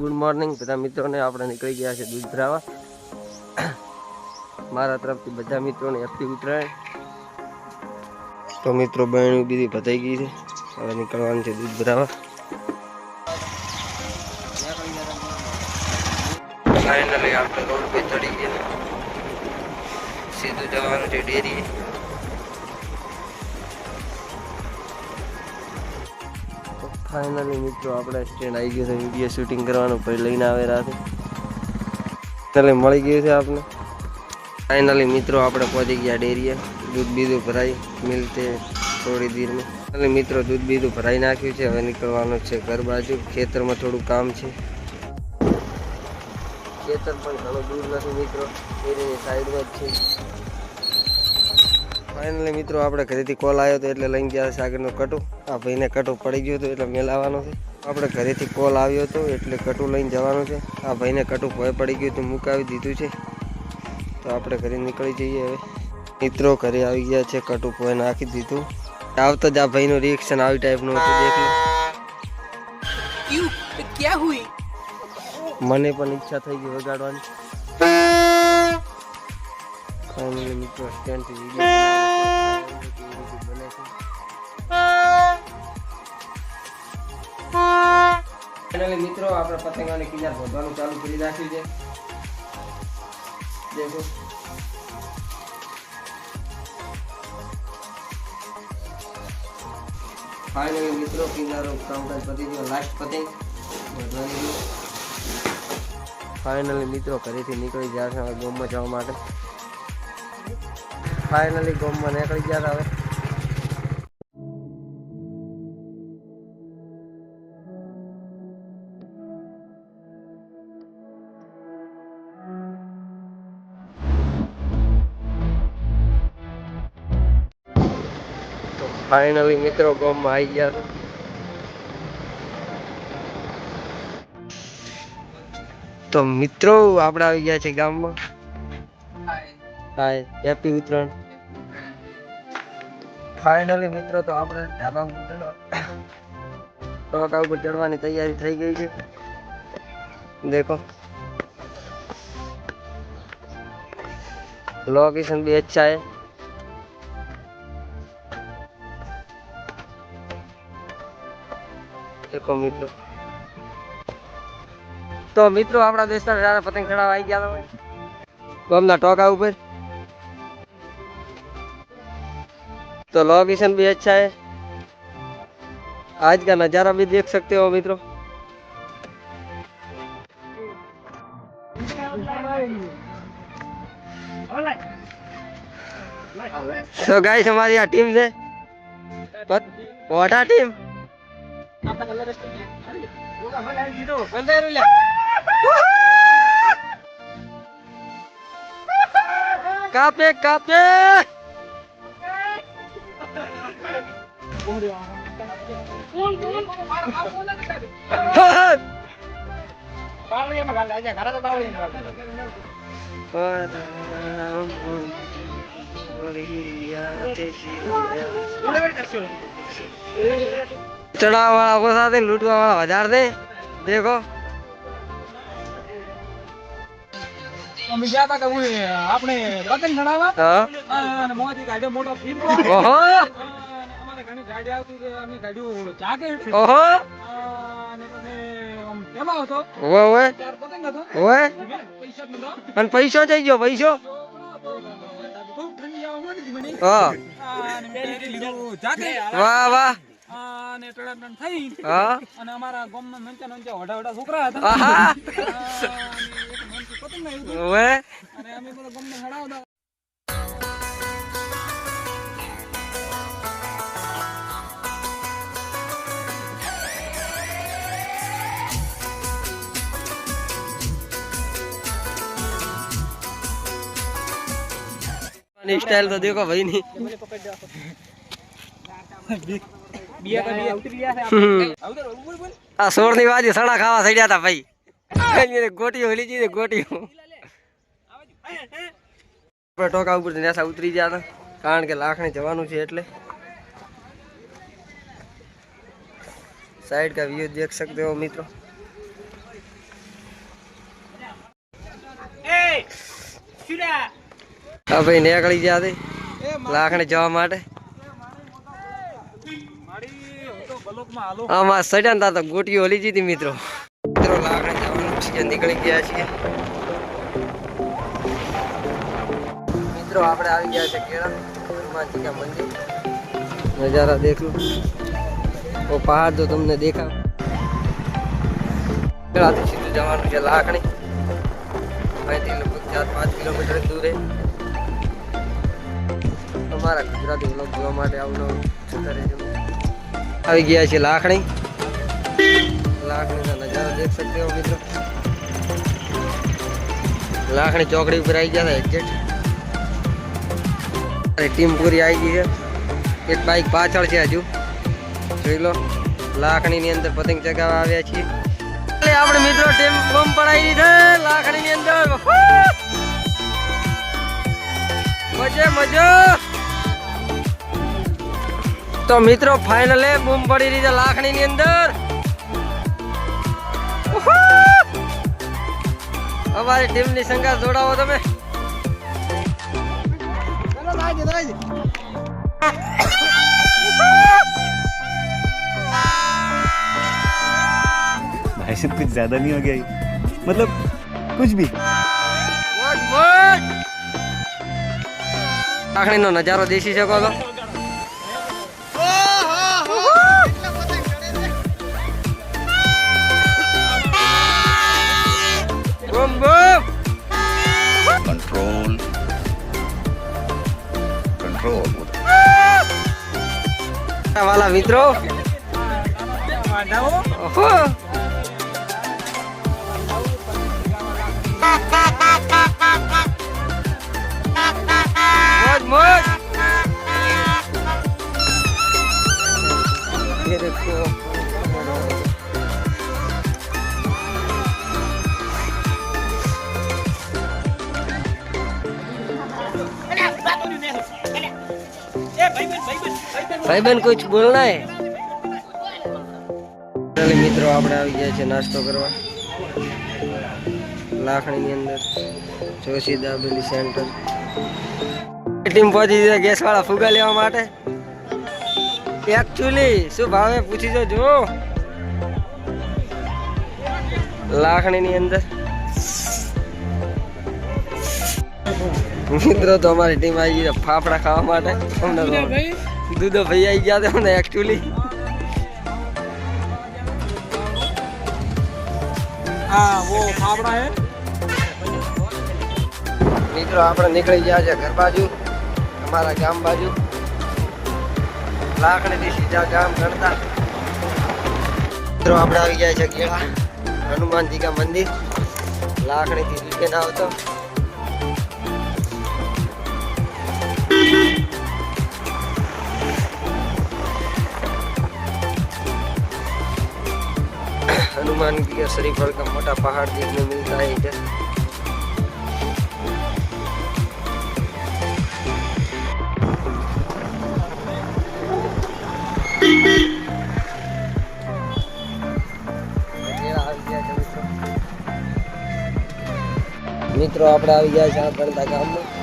Good morning બધા મિત્રોને. આપણે નીકળી ગયા છે દૂધ ભરાવા મારા તરફથી બધા મિત્રોને હેપી ઉતરાય તો મિત્રો, બહેણી બીજી ભતાઈ ગઈ છે. હવે નીકળવાનું છે દૂધ ભરાવા ફાઇનલી આપણે રોડ પર ચડી ગયા. સીધું જવાનું છે ડેરીએ. ફાઇનલી મિત્રો, આપણે સ્ટેન્ડ આવી ગયું છે. વીડિયો શૂટિંગ કરવાનું, પછી લઈને આવેલા છે ચાલે, મળી ગયું છે આપણે ફાઇનલી મિત્રો, આપણે પહોંચી ગયા ડેરીએ. દૂધ બીજું ભરાઈ મિલતે થોડી દેરમાં એટલે મિત્રો, દૂધ બીજું ભરાઈ નાખ્યું છે. હવે નીકળવાનું છે ઘર બાજુ. ખેતરમાં થોડું કામ છે. ખેતર પણ ઘણું દૂર નથી, મિત્રો. ડેરીની સાઈડમાં જ છે. ફાઇનલી મિત્રો, આપણે ઘરેથી કોલ આવ્યો હતો એટલે લઈને ગયા સાગરનો કટુ. આ ભાઈને કટુ પડી ગયું હતું એટલે મેલાવાનો છે. આપણે ઘરેથી કોલ આવ્યો હતો એટલે કટું લઈને જવાનું છે. આ ભાઈને કટુ ભય પડી ગયું હતું, મુકાવી દીધું છે. તો આપણે ઘરે નીકળી જઈએ હવે. મિત્રો ઘરે આવી ગયા છે, કટુ ભોય નાખી દીધું. આવતા જ આ ભાઈનું રિએક્શન આવી ટાઈપનું હતું દેખ મને પણ ઈચ્છા થઈ ગઈ વગાડવાની. ફાઇનલી મિત્રો સ્ટેન્ડ વીડિયો ફાઇનલી મિત્રો, આપણે પતંગોની કિનાર શોધવાનું ચાલુ કરી નાખ્યું છે. દેખો. ફાઇનલી મિત્રો, કિનારો કામકાજ પતી ગયો. લાસ્ટ પતંગ. ફાઇનલી મિત્રો, ઘરેથી નીકળી ગયા છે હવે ગોમમાં જવા માટે. ફાઇનલી ગોમમાં નીકળી ગયા હવે. ફાઈનલી મિત્રો ગોમમાં આવી ગયા. તો મિત્રો, આપણે આવી ગયા છે ગામમાં. હાય હેપી ઉત્તરાયણ. ફાઇનલી મિત્રો, તો આપણે ધાબા ટોકા ઉપર ચડવાની તૈયારી થઈ ગઈ છે. દેખો. લોકેશન બી અચ્છા હે देखो મિત્રો તો મિત્રો આપણા દોસ્તાર સારા પતંગ ચડાવવા આવી ગયા હતા ગામના ટોકા ઉપર तो लोकेशन भी अच्छा है आज का नज़ारा भी देख सकते हो मित्रों तो गाइस हमारी यहाँ टीम है वोटा टीम কাঁপে কাঁপে Boleh ya, ચડાવવા વાળા ઓછા દે લૂંટવા વાળા વધારે દે દેખો અમે ગયા તા કે હું આપણે પતંગ ચડાવવા અને મોટો ફીરકો ઓહો અમારે ઘણી ગાડી આવતી છે અમે ઓહો પૈસા થઈ ગયો પૈસો વાહ વાહ અને ટડાટણ થઈ હા અને અમારા ગામમાં નંચા નંચા વડા વડા છોકરા હતા આહા અને એક મનથી પતંગ આવ્યું હતું ઓવે અને અમે બધા ગમને હડાવતા स्टाइल तो देखो भाई नहीं આ સોરની બાજુ સડા ખાવા થઈ ગયા હતા ભાઈ. ગોટી હોલી જઈ ગોટી ટોકા ઉપર નેસા ઉતરી ગયા હતા કારણ કે લાખણી જવાનું છે એટલે. સાઈડ કા વ્યૂ દેખ सकते हो મિત્રો. એ સુરા હવે નીકળી ગયા હતા લાખણી જવા માટે. આમાં ને તા ગોટીઓ ઓલી જીતી મિત્રો. મિત્રો લાકડા જવાનું છે નીકળી ગયા છીએ. મિત્રો, આપણે આવી ગયા છે કેરળમાં મંદિર. નજારા દેખ લો. ઓ પહાડ તો તમને દેખાવ કેળાથી સીધું જવાનું છે લાકડી અહીંથી લગભગ ચાર, પાંચ કિલોમીટર દૂર અમારા ગુજરાતી વ્લોગ જોવા માટે આવનો છતાં રહેજો આવી ગયા છે લાખણી. લાખણીના નજારા દેખ શકતે હો મિત્રો? લાખણી ચોકડી ઉપર આવી ગયા હતા ટીમ પૂરી આવી ગઈ છે. એક બાઈક પાછળ છે હજુ. જોઈ લો, લાખણીની અંદર પતંગ ચગાવવા આવ્યા છીએ. આપણે મિત્રો ટીમ બમ પડાવી છે, લાખણીની અંદર. મજે, મજા! તો મિત્રો ફાઇનલે બૂમ પડી રહી છે લાખણી ની અંદર ઉહુ! અમારી ટીમ ની સંગાત જોડાવો તમે ચલો લાગી લાગી भाई साहब कुछ ज्यादा नहीं हो गया ये? मतलब कुछ भी મોજ મોજ લાખણી નો નજારો દેખી શકો છો વાલા મિત્રો વાંધાઓ ઓહો મોજ મોજ ये देखो બન કુછ બોલના હે મિત્રો આપણે આવી ગયા છે નાસ્તો કરવા. લાખણીની અંદર જોશી દાબેલી સેન્ટર. ટીમ પહોંચી છે ગેસ વાળા ફુગા લેવા માટે. એકચ્યુઅલી શું ભાવે? પૂછી જો લાખણીની અંદર. મિત્રો તો અમારી ટીમ આવી ગઈ ફાફડા ખાવા માટે. અમને દૂધો ભાઈ આવી ગયા હતા એકચ્યુઅલી મિત્રો આપણે નીકળી ગયા છે ઘર બાજુ અમારા ગામ બાજુ. લાકડીથી સીધા ગામ ગણતા. મિત્રો આપણે આવી ગયા છે ગેળા હનુમાનજી કા મંદિર. લાકડીથી દુકાન આવતો. हनुमान जी का श्रीफल का मोटा पहाड़ देखने मिलता है इधर મિત્રો આપણે આવી ગયા છે આ ગણતા ગામમાં